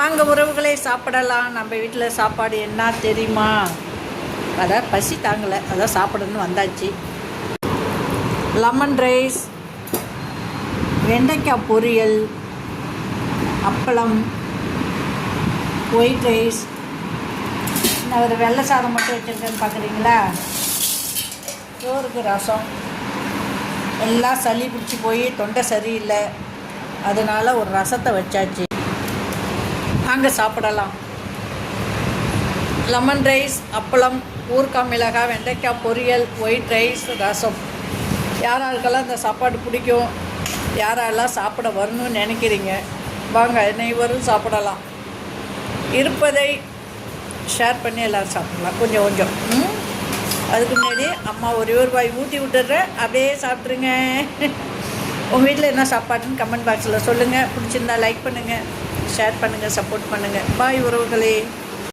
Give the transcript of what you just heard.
வாங்க உறவுகளை சாப்பிடலாம். நம்ம வீட்டில் சாப்பாடு என்ன தெரியுமா? அதான் பசி தாங்கலை. அதான் சாப்பிடணும்னு வந்தாச்சு. லெமன் ரைஸ் வெண்டைக்காய் பொரியல் அப்பளம் ஒயிட் ரைஸ் நான் ஒரு வெள்ளை சாதம் மட்டும் வச்சுருக்கேன்னு பார்க்குறீங்களா சோறுக்கு ரசம். எல்லாம் சளி பிடிச்சி போய் தொண்டை சரியில்லை. அதனால் ஒரு ரசத்தை வச்சாச்சு. வாங்க சாப்பிடலாம். லெமன் ரைஸ் அப்பளம் ஊறுக்காய் மிளகாய் வெண்டைக்காய் பொரியல் ஒயிட் ரைஸ் ரசம். யாராருக்கெல்லாம் இந்த சாப்பாடு பிடிக்கும் யாரெல்லாம் சாப்பிட வரணும்னு நினைக்கிறீங்க வாங்க அனைவரும் சாப்பிடலாம். இருப்பதை ஷேர் பண்ணி எல்லோரும் சாப்பிடலாம். கொஞ்சம் கொஞ்சம். ம்? அதுக்கு முன்னாடி அம்மா ஒரே ஒரு வாய் ஊட்டி விட்டுறேன் அப்படியே சாப்பிட்ருங்க உங்கள் வீட்டில் என்ன சாப்பாடுன்னு கமெண்ட் பாக்ஸில் சொல்லுங்கள் பிடிச்சிருந்தா லைக் பண்ணுங்கள் ஷேர் பண்ணுங்கள் சப்போர்ட் பண்ணுங்கள் பாய் உறவுகளே.